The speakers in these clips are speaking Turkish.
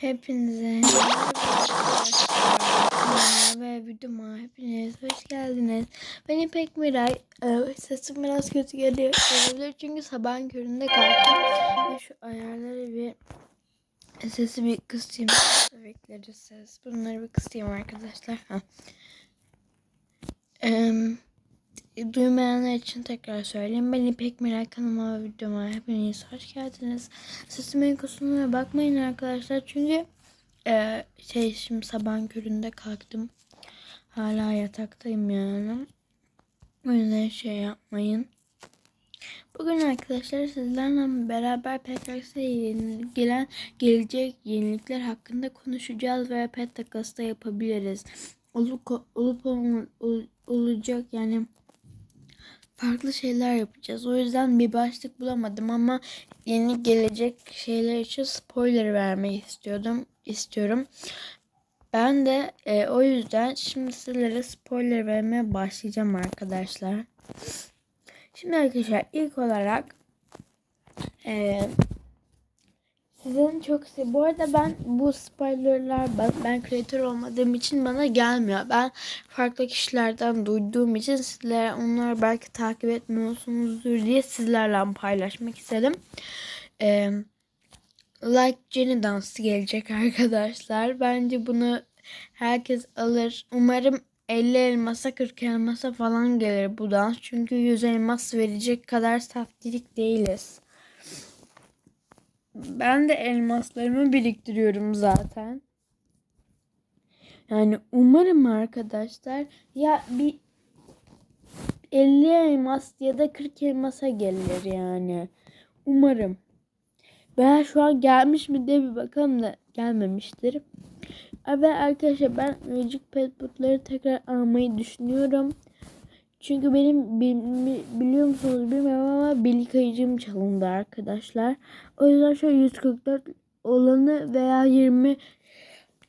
Hepinize ve videoma hepiniz hoş geldiniz. Ben İpek Miray. Ee, sesim biraz kötü geliyor olabilir çünkü sabahın köründe kalktım. Ve şu ayarları bir sesi bir kısayım. Bekleriz ses. Bunları bir kısayım arkadaşlar. Ha. Duymayanlar için tekrar söyleyeyim. Ben İpek Miray kanalıma ve videoma hepiniz hoş geldiniz. Sesimin kusuruna bakmayın arkadaşlar. Çünkü e, şey şimdi sabahın köründe kalktım. Hala yataktayım yani. O yüzden şey yapmayın. Bugün arkadaşlar sizlerle beraber PKX'ye gelen gelecek yenilikler hakkında konuşacağız ve pet yapabiliriz. Olup, olup ol- ol- olacak yani farklı şeyler yapacağız. O yüzden bir başlık bulamadım ama yeni gelecek şeyler için spoiler vermeyi istiyordum istiyorum. Ben de e, o yüzden şimdi sizlere spoiler vermeye başlayacağım arkadaşlar. Şimdi arkadaşlar ilk olarak e, sizin çok se bu arada ben bu spoilerlar ben, ben kreatör olmadığım için bana gelmiyor. Ben farklı kişilerden duyduğum için sizlere onları belki takip etmiyorsunuzdur diye sizlerle paylaşmak istedim. Ee, like Jenny dansı gelecek arkadaşlar. Bence bunu herkes alır. Umarım 50 elmasa 40 elmasa falan gelir bu dans. Çünkü 100 elmas verecek kadar saftirik değiliz. Ben de elmaslarımı biriktiriyorum zaten. Yani umarım arkadaşlar ya bir 50 elmas ya da 40 elmasa gelir yani. Umarım. Veya şu an gelmiş mi diye bir bakalım da gelmemiştir. Ve arkadaşlar ben Magic Pet Boot'ları tekrar almayı düşünüyorum. Çünkü benim bil- biliyor musunuz bilmiyorum ama bil kayıcım çalındı arkadaşlar. O yüzden şöyle 144 olanı veya 20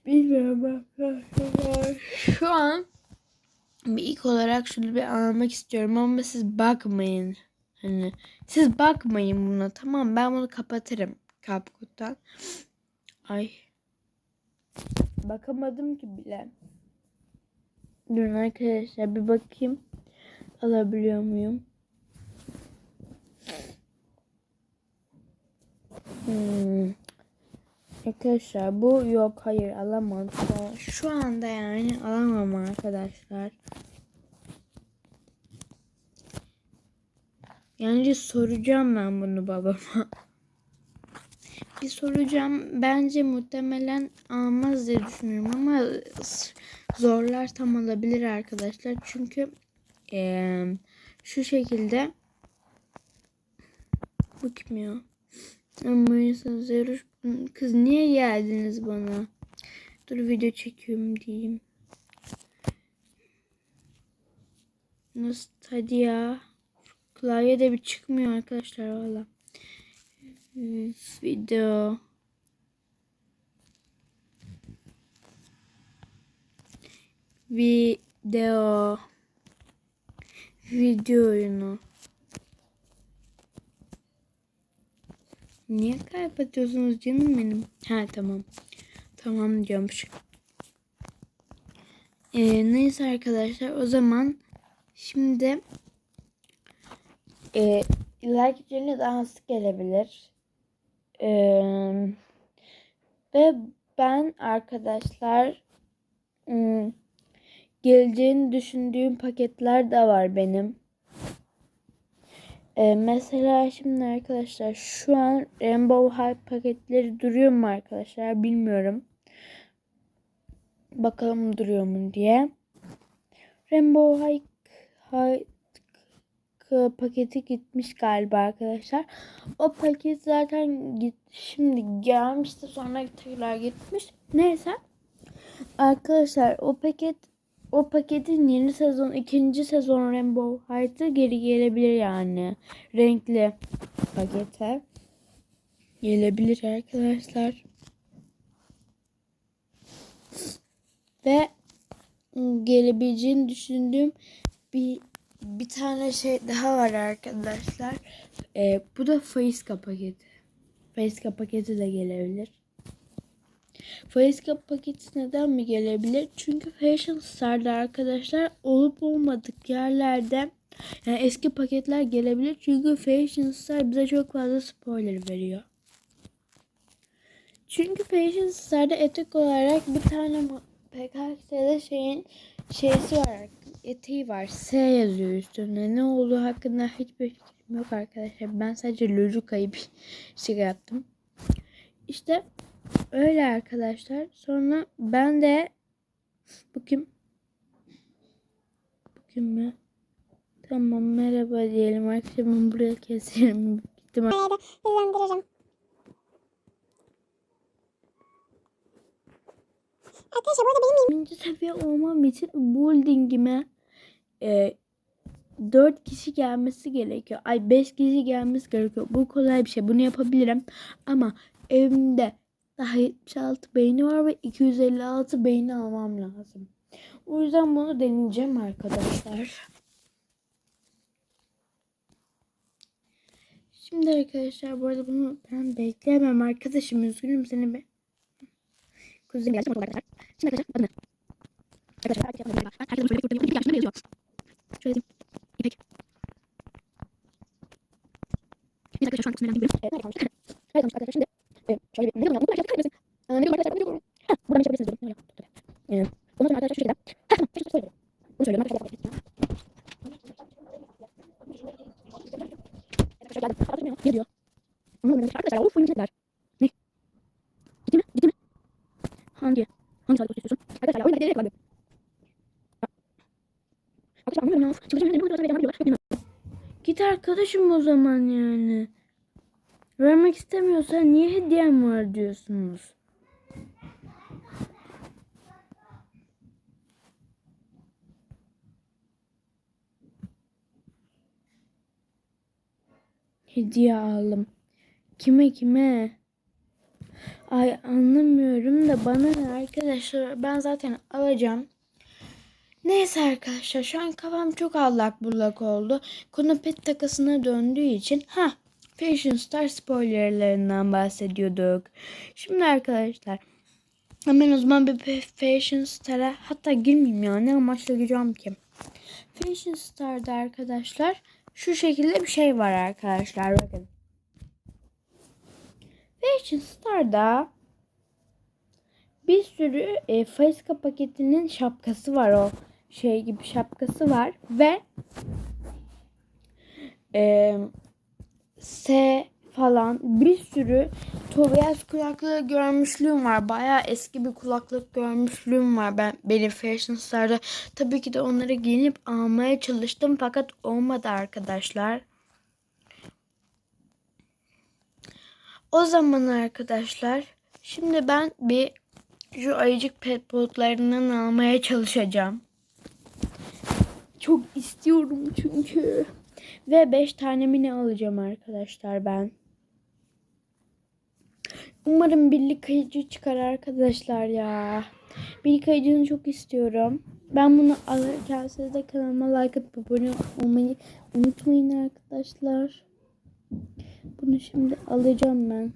bilmiyorum arkadaşlar. Şu an bir ilk olarak şunu bir almak istiyorum ama siz bakmayın. Hani siz bakmayın buna tamam ben bunu kapatırım Capcut'tan. Ay. Bakamadım ki bile. Durun arkadaşlar bir bakayım. Alabiliyor muyum? Hmm. Arkadaşlar bu yok hayır alamam. Şu- anda yani alamam arkadaşlar. Yani soracağım ben bunu babama. Bir soracağım. Bence muhtemelen almaz diye düşünüyorum ama zorlar tam alabilir arkadaşlar. Çünkü eee, şu şekilde bu kim ya? Ama Zeruş kız niye geldiniz bana? Dur video çekiyorum diyeyim. Nasıl hadi ya? Klavyede bir çıkmıyor arkadaşlar valla. Video. Video. Video oyunu. Niye kapatıyorsunuz canım benim? Ha tamam. Tamam diyormuş. Ee, neyse arkadaşlar o zaman şimdi e, ileriki Jenny dansı gelebilir. Ee, ve ben arkadaşlar ım, geleceğini düşündüğüm paketler de var benim. Ee, mesela şimdi arkadaşlar şu an Rainbow Hype paketleri duruyor mu arkadaşlar bilmiyorum. Bakalım duruyor mu diye. Rainbow Hype, Hype paketi gitmiş galiba arkadaşlar. O paket zaten git, şimdi gelmişti sonra tekrar gitmiş. Neyse. Arkadaşlar o paket o paketin yeni sezon ikinci sezon Rainbow Heart'ı geri gelebilir yani. Renkli pakete. Gelebilir arkadaşlar. Ve gelebileceğini düşündüğüm bir bir tane şey daha var arkadaşlar. Ee, bu da Faiska paketi. Faiska paketi de gelebilir. Faiska paketi neden mi gelebilir? Çünkü Fashion Star'da arkadaşlar olup olmadık yerlerde yani eski paketler gelebilir. Çünkü Fashion Star bize çok fazla spoiler veriyor. Çünkü Fashion Star'da etek olarak bir tane PKX'de şeyin şeysi var. Eteği var. S yazıyor üstünde. Ne olduğu hakkında hiçbir fikrim yok arkadaşlar. Ben sadece Lojuka'yı bir şey yaptım. İşte öyle arkadaşlar. Sonra ben de? Bu kim mi? Tamam merhaba diyelim. Ben buraya. Buraya da hızlandırırım. Arkadaşlar burada benim Birinci seviye olmam için buildingime e, 4 kişi gelmesi gerekiyor. Ay 5 kişi gelmesi gerekiyor. Bu kolay bir şey. Bunu yapabilirim. Ama evimde daha 76 beyni var ve 256 beyni almam lazım. O yüzden bunu deneyeceğim arkadaşlar. Şimdi arkadaşlar bu arada bunu ben bekleyemem arkadaşım. Üzgünüm seni be. Kuzenim geldi. Şimdi arkadaşlar adını. Arkadaşlar herkes yapmadı galiba. Herkes bunu söyleyip bir yaşında yazıyor. Şöyle yazayım. İpek. Bir arkadaşlar şu an çok merak ediyorum. Evet, nerede kalmıştık? Nerede kalmıştık arkadaşlar? Şimdi e, şöyle bir ne zaman yaptık? Arkadaşlar kahretmesin. Aa, ne diyorum arkadaşlar? Ne diyorum? Ha, buradan geçebilirsiniz diyorum. Ne oluyor? Dur, dur. Ee, Ondan sonra arkadaşlar şu şekilde. Ha tamam. Çok söylüyorum. Bunu söylüyorum. Ne diyor? Arkadaşlar of oyun içindeler. Ne? Ciddi mi? Ciddi mi? Hangi? Hangi saatte istiyorsun? Arkadaşlar oyunda giderek kaldı. Arkadaşlar anlamıyorum ya. Çıkacağım. Arkadaşlar vereceğim. Yok bilmem. Git arkadaşım o zaman yani. Vermek istemiyorsan niye hediyem var diyorsunuz? Hediye aldım. Kime kime? Ay anlamıyorum da bana ne arkadaşlar ben zaten alacağım. Neyse arkadaşlar şu an kafam çok allak bullak oldu. Konu pet takasına döndüğü için ha Fashion Star spoilerlerinden bahsediyorduk. Şimdi arkadaşlar hemen o zaman bir Fa- Fashion Star'a hatta girmeyeyim ya ne amaçla gireceğim ki. Fashion Star'da arkadaşlar şu şekilde bir şey var arkadaşlar bakın. Fashion Star'da bir sürü e, Faiska paketinin şapkası var o şey gibi şapkası var ve e, S falan bir sürü Tobias kulaklığı görmüşlüğüm var. Bayağı eski bir kulaklık görmüşlüğüm var ben benim Fashion Star'da. Tabii ki de onları giyinip almaya çalıştım fakat olmadı arkadaşlar. O zaman arkadaşlar şimdi ben bir şu ayıcık pet bulutlarından almaya çalışacağım. Çok istiyorum çünkü. Ve 5 tane mini alacağım arkadaşlar ben. Umarım birlik kayıcı çıkar arkadaşlar ya. Birlik kayıcını çok istiyorum. Ben bunu alırken siz de kanalıma like atıp abone olmayı unutmayın arkadaşlar. Bunu şimdi alacağım ben.